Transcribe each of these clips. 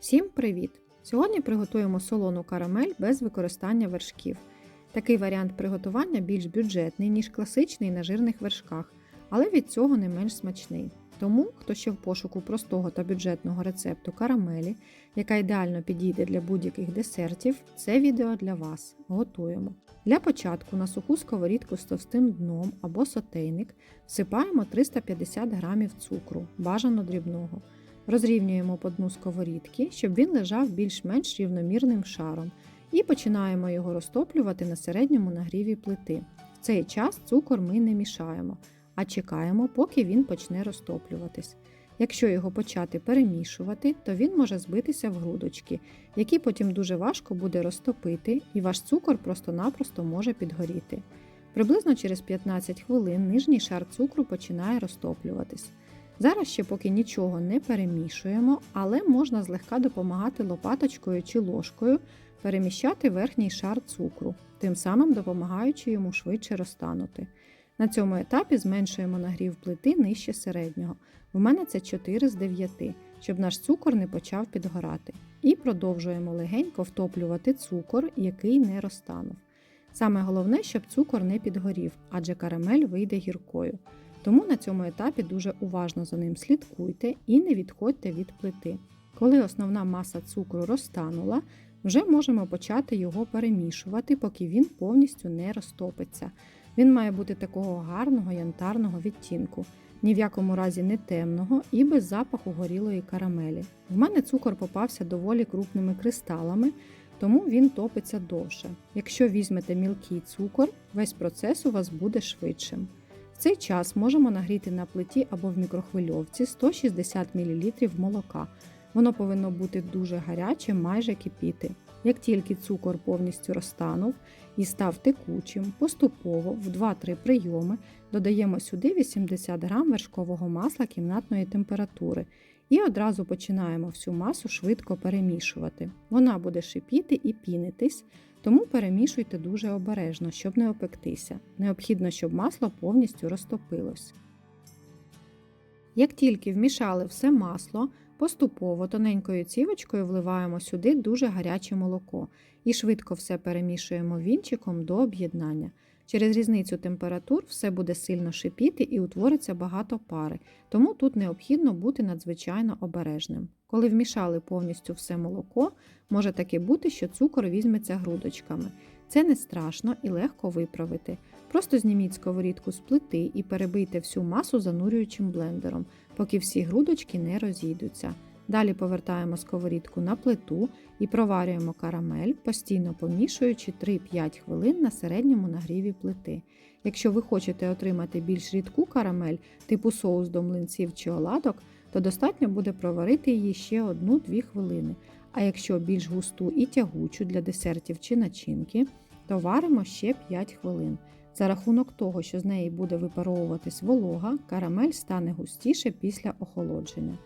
Всім привіт! Сьогодні приготуємо солону карамель без використання вершків. Такий варіант приготування більш бюджетний, ніж класичний на жирних вершках, але від цього не менш смачний. Тому, хто ще в пошуку простого та бюджетного рецепту карамелі, яка ідеально підійде для будь-яких десертів, це відео для вас. Готуємо. Для початку на суху сковорідку з товстим дном або сотейник всипаємо 350 г цукру, бажано дрібного. Розрівнюємо по дну сковорідки, щоб він лежав більш-менш рівномірним шаром, і починаємо його розтоплювати на середньому нагріві плити. В цей час цукор ми не мішаємо, а чекаємо, поки він почне розтоплюватись. Якщо його почати перемішувати, то він може збитися в грудочки, які потім дуже важко буде розтопити, і ваш цукор просто-напросто може підгоріти. Приблизно через 15 хвилин нижній шар цукру починає розтоплюватись. Зараз ще поки нічого не перемішуємо, але можна злегка допомагати лопаточкою чи ложкою переміщати верхній шар цукру, тим самим допомагаючи йому швидше розтанути. На цьому етапі зменшуємо нагрів плити нижче середнього. В мене це 4 з 9, щоб наш цукор не почав підгорати. І продовжуємо легенько втоплювати цукор, який не розтанув. Саме головне, щоб цукор не підгорів, адже карамель вийде гіркою. Тому на цьому етапі дуже уважно за ним слідкуйте і не відходьте від плити. Коли основна маса цукру розтанула, вже можемо почати його перемішувати, поки він повністю не розтопиться. Він має бути такого гарного янтарного відтінку, ні в якому разі не темного і без запаху горілої карамелі. В мене цукор попався доволі крупними кристалами, тому він топиться довше. Якщо візьмете мілкий цукор, весь процес у вас буде швидшим. В цей час можемо нагріти на плиті або в мікрохвильовці 160 мл молока. Воно повинно бути дуже гаряче, майже кипіти. Як тільки цукор повністю розтанув і став текучим, поступово в 2-3 прийоми додаємо сюди 80 г вершкового масла кімнатної температури і одразу починаємо всю масу швидко перемішувати. Вона буде шипіти і пінитись, тому перемішуйте дуже обережно, щоб не опектися. Необхідно, щоб масло повністю розтопилось. Як тільки вмішали все масло, поступово тоненькою цівочкою вливаємо сюди дуже гаряче молоко і швидко все перемішуємо вінчиком до об'єднання. Через різницю температур все буде сильно шипіти і утвориться багато пари, тому тут необхідно бути надзвичайно обережним. Коли вмішали повністю все молоко, може таки бути, що цукор візьметься грудочками. Це не страшно і легко виправити. Просто зніміть сковорідку з плити і перебийте всю масу занурюючим блендером, поки всі грудочки не розійдуться. Далі повертаємо сковорідку на плиту і проварюємо карамель, постійно помішуючи 3-5 хвилин на середньому нагріві плити. Якщо ви хочете отримати більш рідку карамель, типу соус до млинців чи оладок, то достатньо буде проварити її ще 1-2 хвилини. А якщо більш густу і тягучу для десертів чи начинки, то варимо ще 5 хвилин. За рахунок того, що з неї буде випаровуватись волога, карамель стане густіше після охолодження.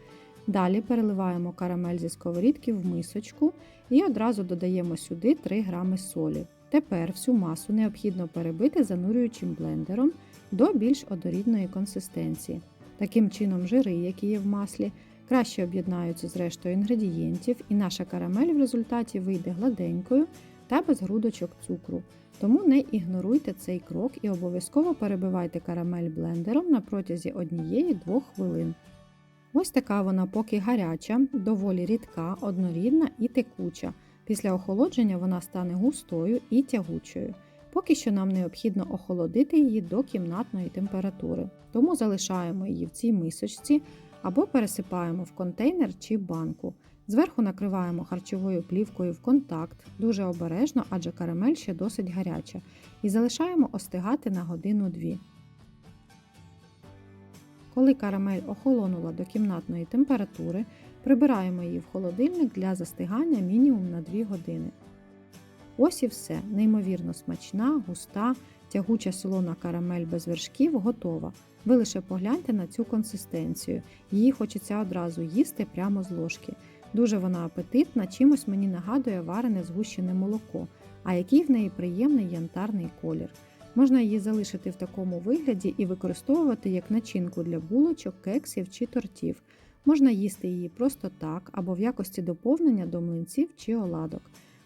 Далі переливаємо карамель зі сковорідки в мисочку і одразу додаємо сюди 3 грами солі. Тепер всю масу необхідно перебити занурюючим блендером до більш однорідної консистенції. Таким чином, жири, які є в маслі, краще об'єднаються з рештою інгредієнтів, і наша карамель в результаті вийде гладенькою та без грудочок цукру. Тому не ігноруйте цей крок і обов'язково перебивайте карамель блендером на протязі 1-2 хвилин. Ось така вона поки гаряча, доволі рідка, однорідна і текуча. Після охолодження вона стане густою і тягучою. Поки що нам необхідно охолодити її до кімнатної температури, тому залишаємо її в цій мисочці або пересипаємо в контейнер чи банку. Зверху накриваємо харчовою плівкою в контакт, дуже обережно, адже карамель ще досить гаряча, і залишаємо остигати на годину-дві. Коли карамель охолонула до кімнатної температури, прибираємо її в холодильник для застигання мінімум на 2 години. Ось і все, неймовірно смачна, густа, тягуча солона карамель без вершків готова. Ви лише погляньте на цю консистенцію, її хочеться одразу їсти прямо з ложки. Дуже вона апетитна, чимось мені нагадує варене згущене молоко, а який в неї приємний янтарний колір. Можна її залишити в такому вигляді і використовувати як начинку для булочок, кексів чи тортів. Можна їсти її просто так або в якості доповнення до млинців чи оладок.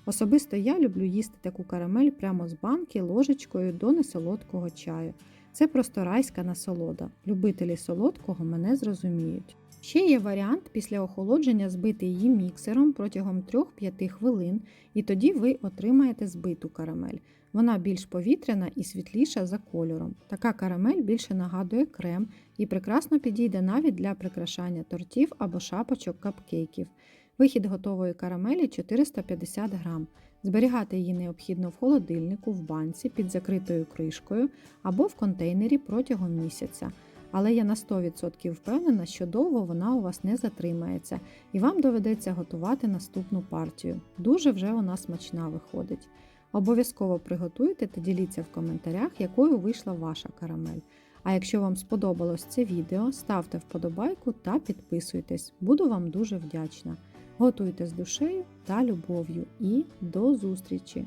Особисто я люблю їсти таку карамель прямо з банки ложечкою до несолодкого чаю. Це просто райська насолода. Любителі солодкого мене зрозуміють. Ще є варіант після охолодження збити її міксером протягом 3-5 хвилин, і тоді ви отримаєте збиту карамель. Вона більш повітряна і світліша за кольором. Така карамель більше нагадує крем і прекрасно підійде навіть для прикрашання тортів або шапочок капкейків. Вихід готової карамелі 450 грам. Зберігати її необхідно в холодильнику, в банці під закритою кришкою або в контейнері протягом місяця. Але я на 100% впевнена, що довго вона у вас не затримається, і вам доведеться готувати наступну партію. Дуже вже вона смачна виходить. Обов'язково приготуйте та діліться в коментарях, якою вийшла ваша карамель. А якщо вам сподобалось це відео, ставте вподобайку та підписуйтесь. Буду вам дуже вдячна. Готуйте з душею та любов'ю і до зустрічі!